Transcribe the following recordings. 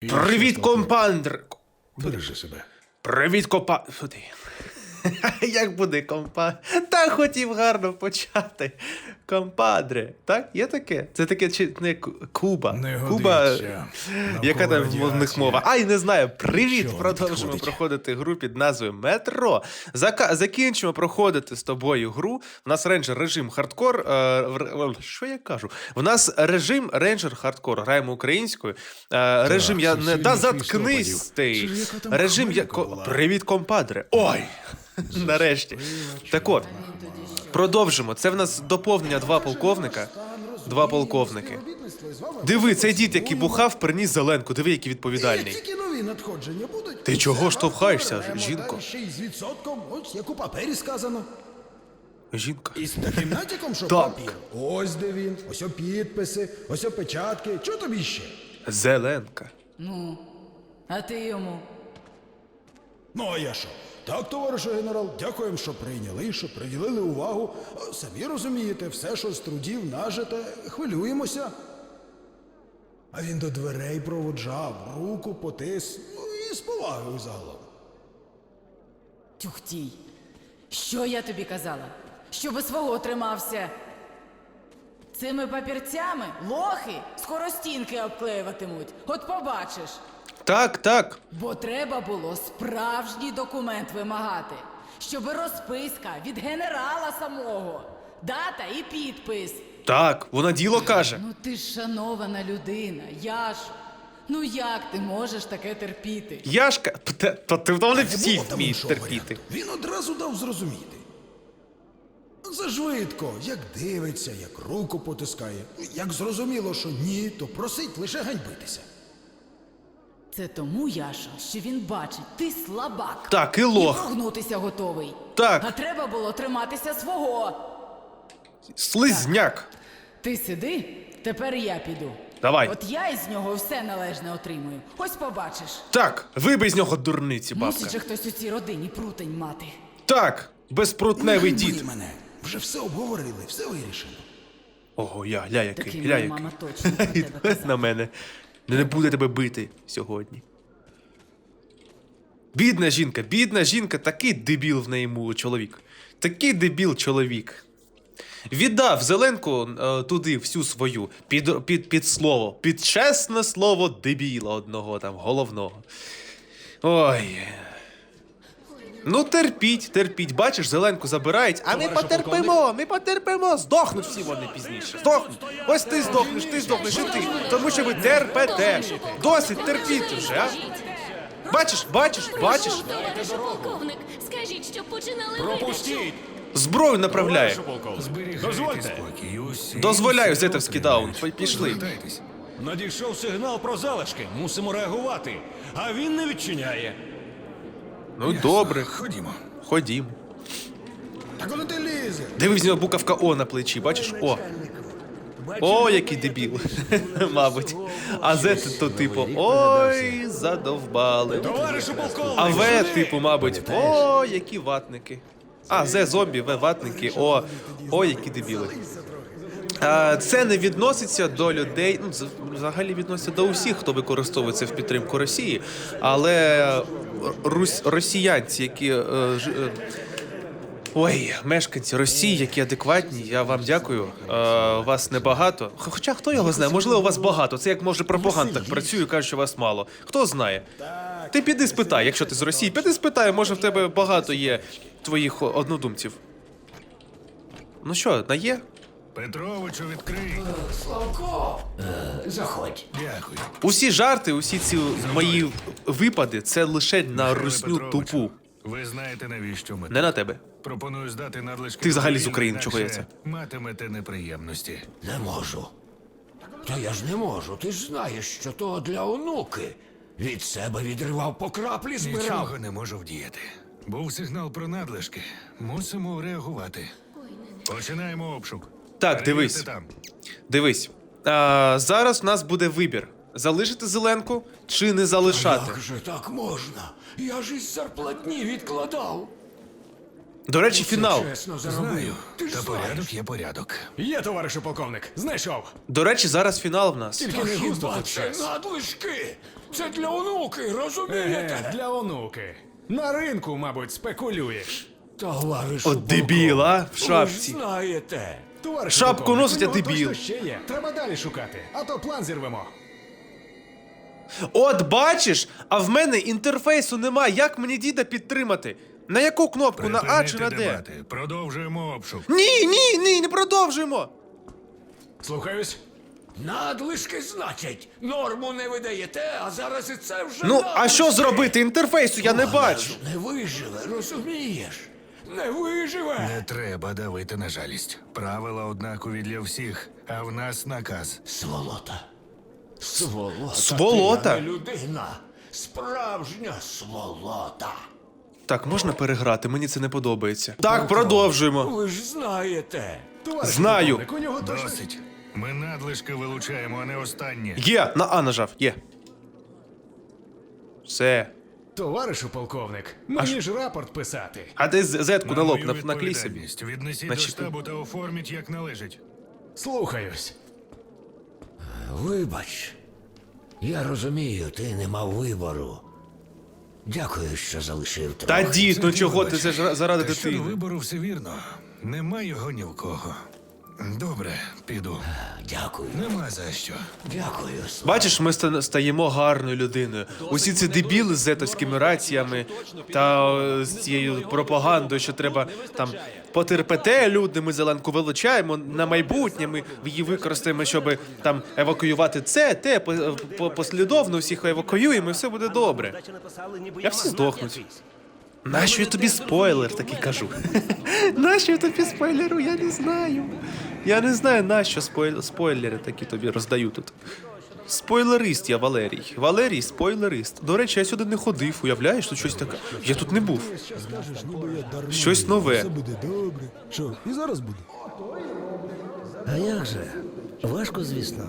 Привіт, компандр. Бережи себе. Привіт, компа. Як буде компа? Та хотів гарно почати. Компадре. Так? Є таке? Це таке чи не Куба. Не Куба. Яка там в них мова? Ай, не знаю. Привіт! Що Продовжимо проходити гру під назвою Метро. Зака... Закінчимо проходити з тобою гру. У нас рейнджер режим хардкор. Е... в- в- Що я кажу? У нас режим рейнджер хардкор. Граємо українською. Е... Режим я не. Да заткнись ти. Режим я. була. Привіт, компадре. Ой! Нарешті. Так от. Продовжимо. Це в нас доповнення два полковника. Два полковники. Диви, цей дід, який бухав, приніс зеленку. Диви, який відповідальний. Тільки нові надходження будуть. Ти чого штовхаєшся, Беремо, жінко? Ще й з відсотком, ось як у папері сказано. Жінка. І з таким натяком, що Так. папір. Ось де він, ось о підписи, ось о печатки. Чого тобі ще? Зеленка. А ти йому. Ну а я що? Так, товаришу генерал, дякуємо, що прийняли, що приділили увагу. Самі розумієте, все, що з трудів нажите, хвилюємося. А він до дверей проводжав, руку потис, ну і з повагою загалом. Тюхтій. Що я тобі казала? Щоби свого тримався. Цими папірцями лохи скоро стінки обклеюватимуть. От побачиш. Так, так. Бо треба було справжній документ вимагати, щоби розписка від генерала самого, дата і підпис. Так, вона діло каже. Ну ти ж шанована людина, Яш. Ну як ти можеш таке терпіти? Яшка, та, та ти вони Не всі вміють терпіти. Він одразу дав зрозуміти. Це швидко, як дивиться, як руку потискає. Як зрозуміло, що ні, то просить лише ганьбитися. Це тому, Яша, що він бачить, ти слабак. Так, і І лох. прогнутися готовий. Так. А треба було триматися свого. Слизняк. Ти сиди, тепер я піду. Давай. От я із нього все належне отримую. Ось побачиш. Так, вибий з нього дурниці, Мусить же хтось у цій родині прутень мати. Так, безпрутневий Не дід. мене. Вже все обговорили, все вирішено. Ого, я, ля який, Такий ля моя який. мама точно про тебе казала. на мене. Не буде тебе бити сьогодні. Бідна жінка, бідна жінка, такий дебіл в неї му- чоловік. Такий дебіл чоловік. Віддав Зеленку е, туди всю свою під, під, під слово, під чесне слово дебіла одного там, головного. Ой. Ну, терпіть, терпіть. Бачиш, зеленку забирають, а ми потерпимо, ми потерпимо. Здохнуть всі вони пізніше. Здохнуть. Ось ти здохнеш, ти здохнеш, і ти. Тому що ви терпете. Досить терпіти вже, а? Бачиш, бачиш, бачиш, полковник, скажіть, щоб починали Пропустіть! зброю направляє. Дозвольте. Дозволяю зетовський даун. Пішли. Надійшов сигнал про залишки. Мусимо реагувати. А він не відчиняє. Ну, добре, Ходімо. ходім. Так куди ти лізеш? Дивись, в нього буковка О на плечі, бачиш? О. О, який дебіл. Мабуть. А З то типу ой, задовбали. Товаришу полковник! А В, типу, мабуть, о, які ватники. А, З зомбі, В ватники, о, о, які дебіли. Це не відноситься до людей, ну, взагалі відноситься до усіх, хто використовується в підтримку Росії, але рус, росіянці, які. е, е, Ой, мешканці Росії, які адекватні, я вам дякую. Е, вас небагато. Хоча хто його знає, можливо, вас багато. Це як може пропаганда так працює, і каже, що вас мало. Хто знає? Ти піди спитай, якщо ти з Росії, піди спитай, може в тебе багато є твоїх однодумців. Ну що, на є? Петровичу, відкрий. Заходь. Дякую. Усі жарти, усі ці мої випади це лише на русню Петровичу, тупу. Ви знаєте, навіщо ми? Не на тебе. Пропоную здати надлишки. Ти взагалі з України, чого я це? Матимете неприємності. Не можу. Та я ж не можу. Ти ж знаєш, що то для онуки. Від себе відривав по краплі, збирав. Нічого не можу вдіяти. Був сигнал про надлишки. Мусимо реагувати. Починаємо обшук. Так, дивись. Там. Дивись. А, зараз у нас буде вибір: залишити зеленку чи не залишати. Як же так можна? Я ж із зарплатні відкладав. До речі, фінал. Чесно заробив. Ти ж та порядок є порядок. Є, товаришу полковник, знайшов. До речі, зараз фінал в нас. Тільки не густо тут це час. надлишки? Це для онуки, розумієте? Еге, для онуки. На ринку, мабуть, спекулюєш. Товаришу От дебіл, а? В полковник, шапці. Ви ж знаєте. Товаришу Шапку полковник, носить, а дебіл. точно ще є. Треба далі шукати, а то план зірвемо. От бачиш, а в мене інтерфейсу немає. Як мені діда підтримати? На яку кнопку? На А чи на Припинити Д? дебати. Продовжуємо обшук. Ні, ні, ні, не продовжуємо. Слухаюсь. Надлишки, значить. Норму не видаєте, а зараз і це вже Ну, а що зробити? Інтерфейсу я не бачу. Не виживе, розумієш? Не виживе. Не треба давити на жалість. Правила однакові для всіх, а в нас наказ. Сволота. Сволота. Сволота? Ти, а не людина. Справжня сволота. Так, можна переграти, мені це не подобається. Так, продовжуємо. Ви ж знаєте. Знаю. у нього точно Досить. Ми надлишки вилучаємо, а не останнє. Є, на А нажав, є. Все. Товаришу полковник, мені ж рапорт писати. А ти зетку на лоб на, наклей собі. Віднесіть до штабу та оформіть як належить. Слухаюсь. Вибач. Я розумію, ти не мав вибору. Дякую, що залишив Та трохи. дід, ну чого ти це ж заради Та щодо дитини? вибору все вірно. Нема його ні в кого. Добре, піду. Дякую. Нема за що. Дякую. Слава. Бачиш, ми ста- стаємо гарною людиною. Усі ці дебіли з зетовськими раціями та е, з цією пропагандою, що треба там потерпете люди, ми зеленку вилучаємо на майбутнє. Ми її використаємо, щоб там евакуювати це, те, по- по- послідовно всіх евакуюємо, і все буде добре. Я всі здохнуть. Нащо я тобі спойлер такий кажу? Нащо я тобі спойлеру? Я не знаю. Я не знаю, нащо спойлери такі тобі роздаю тут. Спойлерист я, Валерій. Валерій спойлерист. До речі, я сюди не ходив, уявляєш, тут щось таке. Я тут не був. Щось нове. Все буде добре. Що, і зараз буде? А як же? Важко, звісно.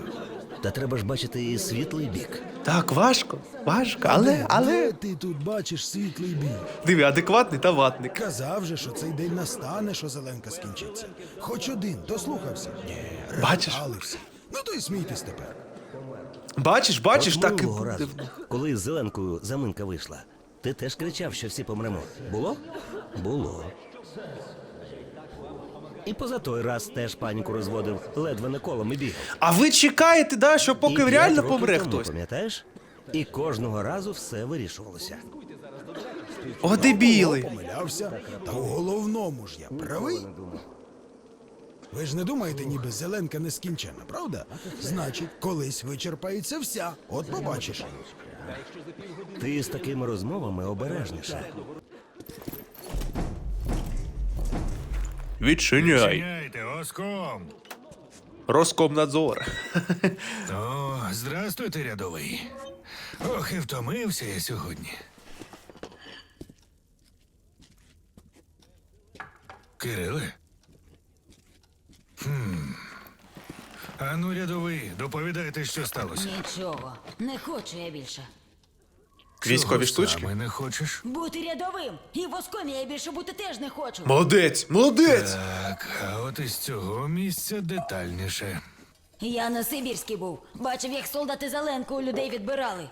Та треба ж бачити і світлий бік. Так, важко, важко, але, але. Де ти тут бачиш світлий бій? Диви, адекватний та ватник. Казав же, що цей день настане, що зеленка скінчиться. Хоч один, дослухався. Ні, Бачиш? розжалився. Ну то й смійтесь тепер. Бачиш, бачиш, От так і минулого буде. разу, коли з зеленкою заминка вийшла, ти теж кричав, що всі помремо. Було? Було. І поза той раз теж паніку розводив, ледве не колом і бігав. А ви чекаєте, да, що І поки п'ять реально років помре тому, хтось? Пам'ятаєш? І кожного разу все вирішувалося. О, дебіли. Помилявся, та у головному ж я правий. Ви ж не думаєте, ніби зеленка не скінчена, правда? Значить, колись вичерпається вся. От побачиш. Ти з такими розмовами обережніше. Відчиняй. Чиняйте, оском. Роскомнадзор. О, здрастуйте, рядовий. Ох, і втомився я сьогодні. Кириле? Хм. Ану, рядовий, доповідайте, що сталося. Нічого, не хочу я більше. Військові штучки? Не хочеш? Бути рядовим. І воском я більше бути теж не хочу. Молодець, молодець! Так, а от із цього місця детальніше. Я на Сибірській був. Бачив, як солдати Зеленку у людей відбирали.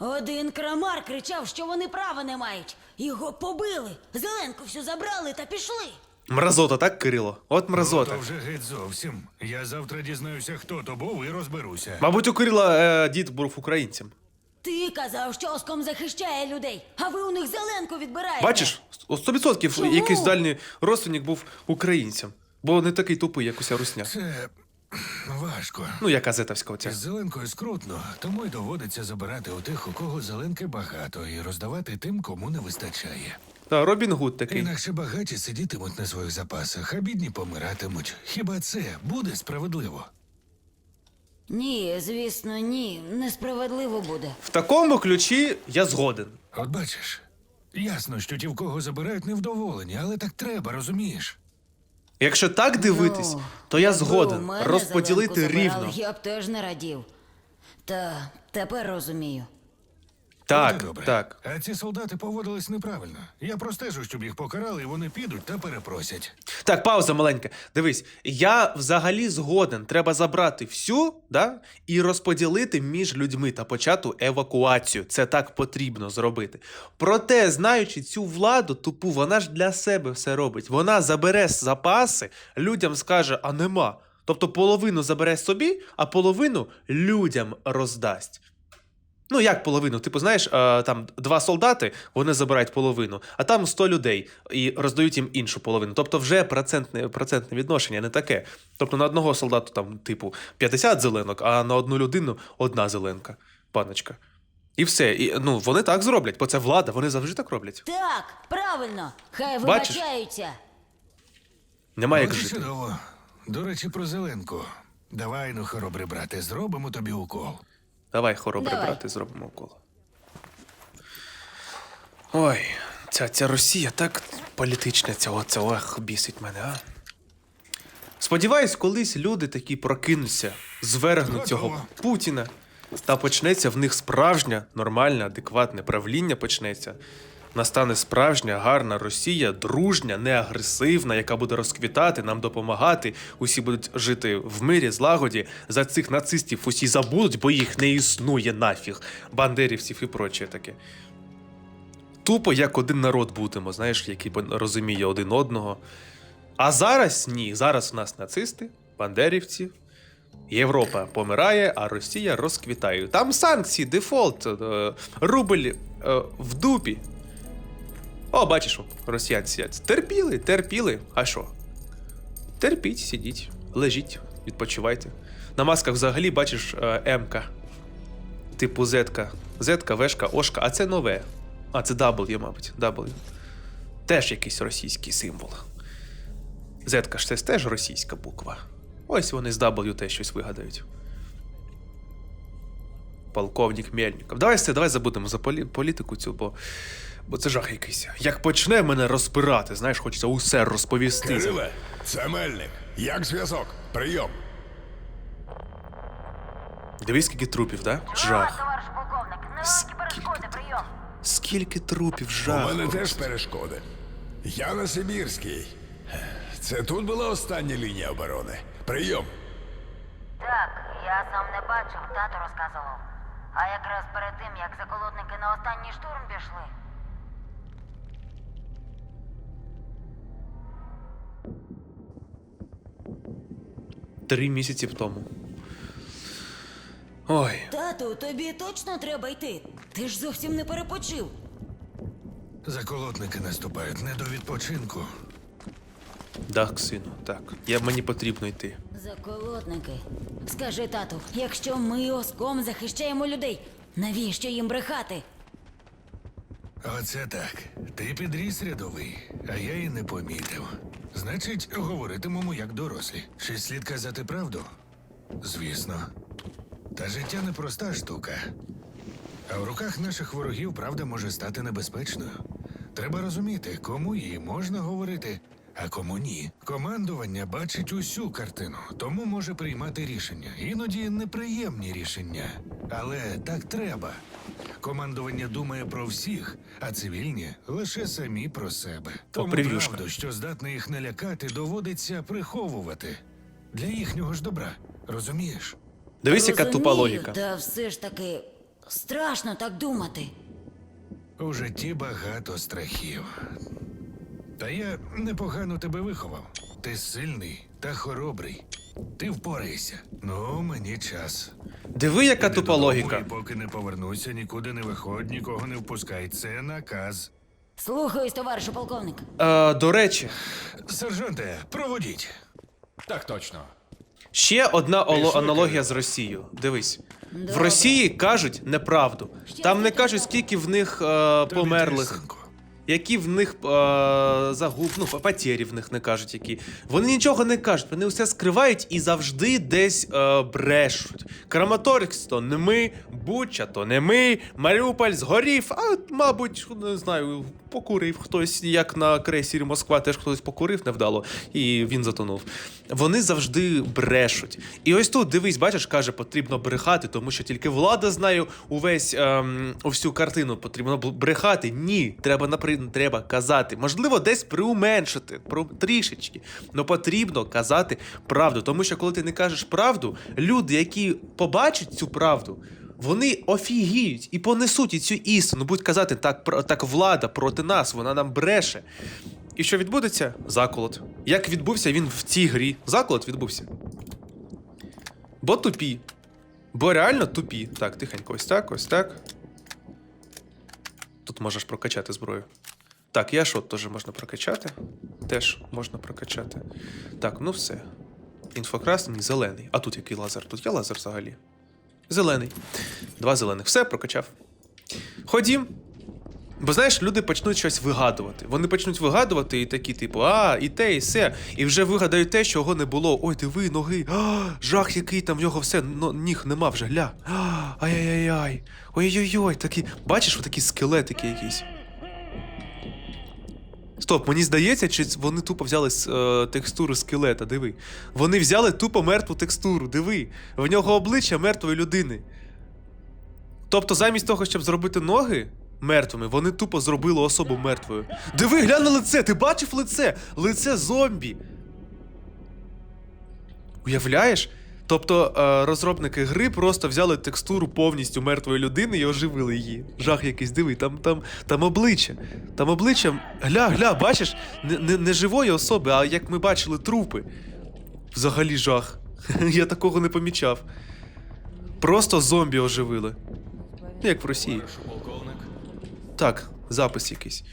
Один крамар кричав, що вони права не мають. Його побили. Зеленку всю забрали та пішли. Мразота, так, Кирило? От мразота. То вже геть зовсім. Я завтра дізнаюся, хто то був і розберуся. Мабуть, у Кирила е, дід був українцем. Ти казав, що Оском захищає людей, а ви у них Зеленку відбираєте. Бачиш, о, 100% Чому? якийсь дальній родственник був українцем. Бо не такий тупий, як уся русня. Це важко. Ну, яка зетовська оця. З зеленкою скрутно, тому й доводиться забирати у тих, у кого зеленки багато, і роздавати тим, кому не вистачає. Та, Робін Гуд такий. Інакше багаті сидітимуть на своїх запасах, а бідні помиратимуть. Хіба це буде справедливо? Ні, звісно, ні. Несправедливо буде. В такому ключі я згоден. От бачиш, ясно, що ті, в кого забирають, невдоволені, але так треба, розумієш? Якщо так дивитись, Ну, то я якби у згоден мене розподілити Зеленку забирали, рівно. Я б теж не радів. Та тепер розумію. Так, От добре. так. А ці солдати поводились неправильно. Я простежу, щоб їх покарали, і вони підуть та перепросять. Так, пауза маленька. Дивись, я взагалі згоден. Треба забрати всю, да, і розподілити між людьми та почати евакуацію. Це так потрібно зробити. Проте, знаючи цю владу тупу, вона ж для себе все робить. Вона забере запаси, людям скаже, а нема. Тобто половину забере собі, а половину людям роздасть. Ну, як половину? Типу, знаєш, е, там два солдати, вони забирають половину, а там 100 людей і роздають їм іншу половину. Тобто, вже процентне, процентне відношення не таке. Тобто на одного солдату там, типу, 50 зеленок, а на одну людину одна зеленка, паночка. І все. І, ну, вони так зроблять, бо це влада, вони завжди так роблять. Так, правильно. Хай вибачаються. Немає як жити. чудово. До речі, про зеленку. Давай, ну, хоробрий брате, зробимо тобі укол. Давай, хоробре Давай. брати, зробимо коло. Ой, ця, ця Росія так політична, цього цього бісить мене, а. Сподіваюсь, колись люди такі прокинуться, звергнуть цього Путіна, та почнеться в них справжнє, нормальне, адекватне правління почнеться. Настане справжня, гарна Росія, дружня, не агресивна, яка буде розквітати, нам допомагати. Усі будуть жити в мирі, злагоді. За цих нацистів усі забудуть, бо їх не існує нафіг. Бандерівців і проче таке. Тупо як один народ будемо, знаєш, який розуміє один одного. А зараз ні. Зараз у нас нацисти, бандерівці. Європа помирає, а Росія розквітає. Там санкції, дефолт, е, рубль е, в дупі. О, бачиш, росіян сидять. Терпіли, терпіли. А що? Терпіть, сидіть, лежіть, відпочивайте. На масках взагалі бачиш е, М-ка. Типу Z-ка. Z-ка, Ошка, а це нове. А, це W, мабуть. W. Теж якийсь російський символ. Z-ка ж це теж російська буква. Ось вони з W теж щось вигадають. Полковник Мельников. Давай все, давай забудемо за полі- політику цю, бо, бо це жах якийсь. Як почне мене розпирати, знаєш, хочеться усе розповісти. Кириле, це Мельник. Як зв'язок? Прийом. Дивись, скільки трупів, да? Жах. товариш полковник, Скільки перешкоди, прийом. Скільки трупів, У жах. мене теж перешкоди. Я на Сибірській. Це тут була остання лінія оборони. Прийом. Так, я сам не бачив, тато розказував. А якраз перед тим, як заколотники на останній штурм пішли. Три місяці тому. Ой, Тату, тобі точно треба йти. Ти ж зовсім не перепочив. Заколотники наступають не до відпочинку. так, сину, так. Я, мені потрібно йти. Заколотники. Скажи, тату, якщо ми оском захищаємо людей, навіщо їм брехати? Оце так. Ти підріс рядовий, а я і не помітив. Значить, говоритимемо як дорослі. Чи слід казати правду? Звісно. Та життя не проста штука. А в руках наших ворогів правда може стати небезпечною. Треба розуміти, кому її можна говорити, а кому ні. Командування бачить усю картину, тому може приймати рішення. Іноді неприємні рішення. Але так треба. Командування думає про всіх, а цивільні лише самі про себе. Тому прев'юшка. правду, що здатне їх налякати, доводиться приховувати для їхнього ж добра. Розумієш? Дивись, яка тупа Розумію, логіка. Та все ж таки страшно так думати. У житті багато страхів. Та я непогано тебе виховав. Ти сильний та хоробрий. Ти впорайся. Ну, мені час. Диви, яка тупа логіка. І поки не повернуся, нікуди не виходь, нікого не впускай. Це наказ. Слухаюсь, товаришу полковник. Е, до речі, Сержанте, проводіть. Так точно. ще одна оло- аналогія з Росією. Дивись. В Добре. Росії кажуть неправду. Там не кажуть, скільки в них е, померлих. синку. Які в них е, загуб, ну, потері в них не кажуть які. Вони нічого не кажуть, вони все скривають і завжди десь е, брешуть. Краматорськ то не ми, Буча то не ми, Маріуполь згорів, а мабуть, не знаю, покурив хтось, як на крейсері Москва теж хтось покурив невдало, і він затонув. Вони завжди брешуть. І ось тут дивись, бачиш, каже, потрібно брехати, тому що тільки влада знає увесь ем, всю картину. Потрібно брехати. Ні, треба напри... треба казати. Можливо, десь приуменшити про трішечки. але потрібно казати правду. Тому що коли ти не кажеш правду, люди, які побачать цю правду. Вони офігіють і понесуть і цю істину, будуть казати, так, так влада проти нас, вона нам бреше. І що відбудеться? Заколот. Як відбувся він в цій грі? Заколот відбувся. Бо тупі. Бо реально тупі. Так, тихенько, ось так, ось так. Тут можеш прокачати зброю. Так, я шот теж можна прокачати. Теж можна прокачати. Так, ну все. Інфокрасний зелений. А тут який лазер? Тут є лазер взагалі. Зелений. Два зелених. Все, прокачав. Ходім. Бо знаєш, люди почнуть щось вигадувати. Вони почнуть вигадувати і такі, типу, а, і те, і все. І вже вигадають те, чого не було. Ой, диви, ноги. А, жах, який там в нього все, но, ніг нема вже, гля. Ай-яй-яй. Ой-ой-ой, такі. Бачиш, такі скелетики якісь. Стоп, мені здається, чи вони тупо взяли с- е, текстуру скелета, диви. Вони взяли тупо мертву текстуру, диви. В нього обличчя мертвої людини. Тобто, замість того, щоб зробити ноги мертвими, вони тупо зробили особу мертвою. Диви, глянь на лице, ти бачив лице? Лице зомбі. Уявляєш? Тобто е, розробники гри просто взяли текстуру повністю мертвої людини і оживили її. Жах якийсь, диви, там, там, там обличчя. Там обличчя. Гля, гля, бачиш, не, не, не живої особи, а як ми бачили, трупи. Взагалі жах. Я такого не помічав. Просто зомбі оживили. Як в Росії. Так, запис якийсь.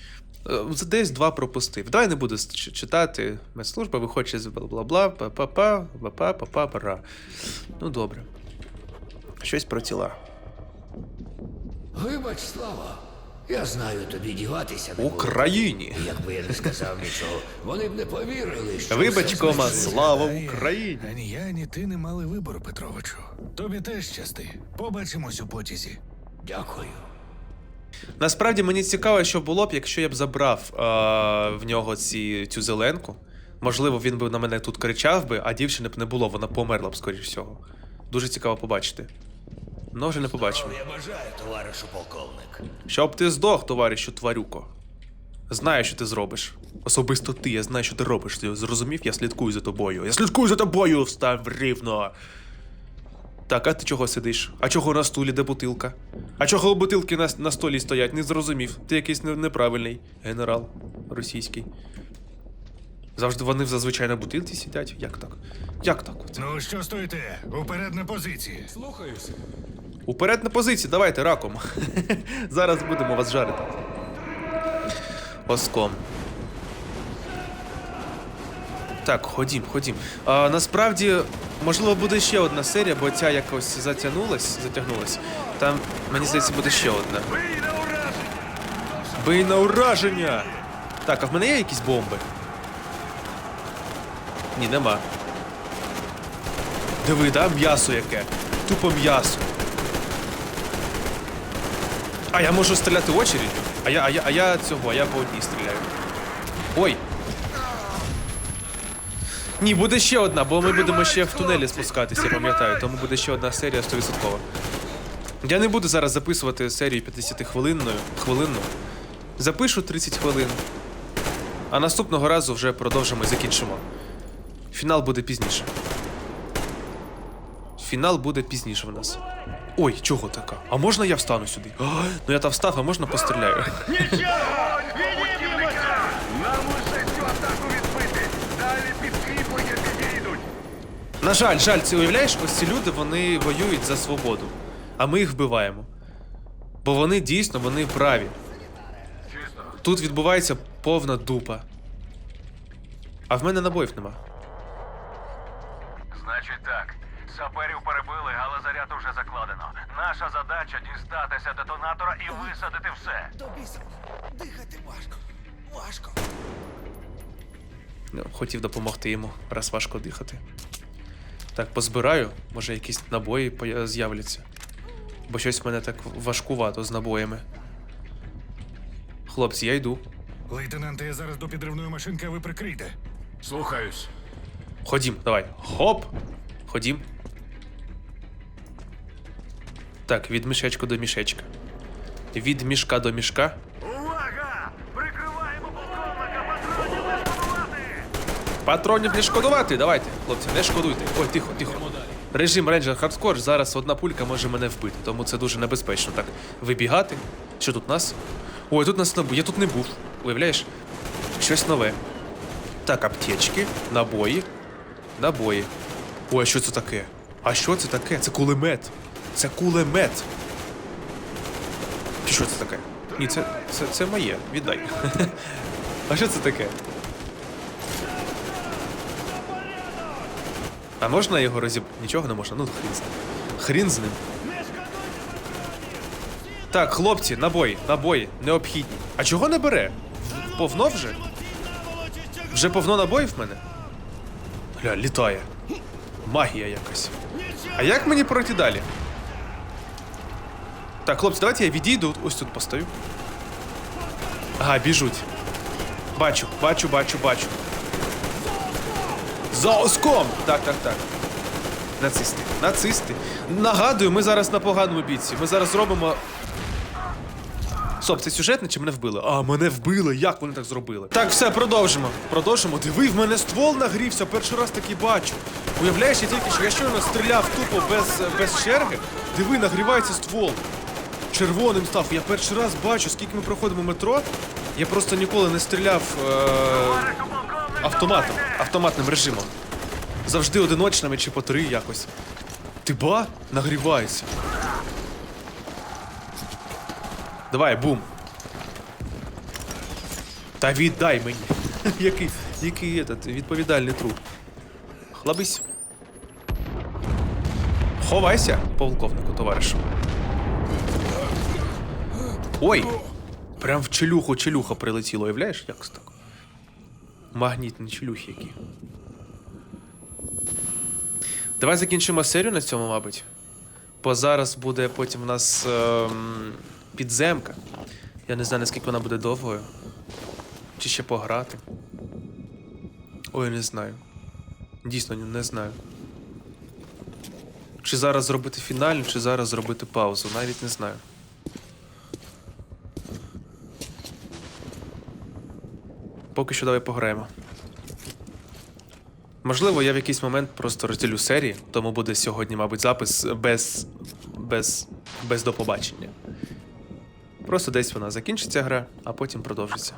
Е, Десь два пропустив. Давай не буду ч- читати. Медслужба виходить з бла-бла-бла, па-па-па, па-па, па-па, пара. Ну добре. Щось про тіла. Вибач, Слава. Я знаю, тобі діватися не. Україні! Якби я не сказав нічого, вони б не повірили, що Вибач, кома, слава Україні! Ані я, ані ти не мали вибору, Петровичу. Тобі теж щасти. Побачимось у потязі. Дякую. Насправді мені цікаво, що було б, якщо я б забрав е, в нього ці, цю зеленку. Можливо, він би на мене тут кричав би, а дівчини б не було, вона померла б, скоріш всього. Дуже цікаво побачити. Ну, вже не побачимо. Я бажаю, товаришу полковник. Щоб ти здох, товаришу тварюко. Знаю, що ти зробиш. Особисто ти, я знаю, що ти робиш. Ти зрозумів, я слідкую за тобою. Я слідкую за тобою, встав рівно. Так, а ти чого сидиш? А чого на стулі, де бутилка? А чого бутилки на, на столі стоять? Не зрозумів. Ти якийсь неправильний генерал російський. Завжди вони зазвичай на бутилці сидять. Як так? Як так? Ну що стоїте? Уперед на позиції. Слухаюсь. Уперед на позиції, давайте раком. Зараз будемо вас жарити. Оском. Так, ходім, ходім. А, насправді, можливо, буде ще одна серія, бо ця якось затягнулась, затягнулась. Там, мені здається, буде ще одна. Бий на ураження! Так, а в мене є якісь бомби? Ні, нема. Диви, да, м'ясо яке. Тупо м'ясо. А я можу стріляти очередю? А я, а я, а я цього, а я по одній стріляю. Ой. Ні, буде ще одна, бо ми будемо ще в тунелі спускатися, я пам'ятаю, тому буде ще одна серія 100%. Я не буду зараз записувати серію 50 хвилинною, хвилинну. Запишу 30 хвилин. А наступного разу вже продовжимо і закінчимо. Фінал буде пізніше. Фінал буде пізніше в нас. Ой, чого така? А можна я встану сюди? А, ну я там встав, а можна постріляю? Нам усе цю атаку відбити. Далі підкріплення підійдуть. На жаль, жаль, ти уявляєш, ось ці люди вони воюють за свободу, а ми їх вбиваємо. Бо вони дійсно вони праві. Тут відбувається повна дупа. А в мене набоїв нема. Значить так. Саперів перебили, але заряд уже закладено. Наша задача дістатися детонатора і висадити все. Ну, хотів допомогти йому, раз важко дихати. Так, позбираю, може якісь набої з'являться. Бо щось в мене так важкувато з набоями. Хлопці, я йду. Лейтенанте, я зараз до підривної машинки, а ви прикрийте. Слухаюсь. Ходім, давай. Хоп! Ходім. Так, від мішечка до мішечка. Від мішка до мішка. Увага! Прикриваємо полковника! Патронів не шкодувати! Патронів не шкодувати. Давайте, хлопці, не шкодуйте. Ой, тихо, тихо. Режим Ranger Hardcore. Зараз одна пулька може мене вбити, тому це дуже небезпечно. Так, вибігати. Що тут нас? Ой, тут нас не бу- Я тут не був. Уявляєш? Щось нове. Так, аптечки, набої. Набої. Ой, а що це таке? А що це таке? Це кулемет. Це кулемет. Що це таке? Ні, це, це, це моє. Віддай. А що це таке? А можна його розіб... Нічого не можна, ну хрін з ним. Хрін з ним. Так, хлопці, набої, набої, необхідні. А чого не бере? Повно вже? Вже повно набоїв в мене? Гля, літає. Магія якась. А як мені пройти далі? Так, хлопці, давайте я відійду, ось тут постою. Ага, біжуть. Бачу, бачу, бачу, бачу. За оском! Так, так, так. Нацисти. Нацисти. Нагадую, ми зараз на поганому бійці. Ми зараз робимо. Стоп, це сюжетне чи мене вбили? А, мене вбили. Як вони так зробили? Так, все, продовжимо. Продовжимо. Диви, в мене ствол нагрівся. Перший раз таки бачу. Уявляєш, я тільки що я щойно стріляв тупо без, без черги. Диви, нагрівається ствол. Червоним став. Я перший раз бачу, скільки ми проходимо метро. Я просто ніколи не стріляв е- автоматом, автоматним режимом. Завжди одиночними чи по три якось. Ти ба? Нагрівається. Давай, бум. Та віддай мені. який, який этот, відповідальний труп. Хлабись. Ховайся, полковнику, товаришу. Ой! Прям в челюху челюха прилетіло, уявляєш? Як так? Магнітні челюхи які. Давай закінчимо серію на цьому, мабуть. Бо зараз буде потім в нас ем, підземка. Я не знаю, наскільки вона буде довгою. Чи ще пограти. Ой, не знаю. Дійсно, не знаю. Чи зараз зробити фінальну, чи зараз зробити паузу, навіть не знаю. Поки що давай пограємо. Можливо, я в якийсь момент просто розділю серії, тому буде сьогодні, мабуть, запис без. без. без до побачення. Просто десь вона закінчиться гра, а потім продовжиться.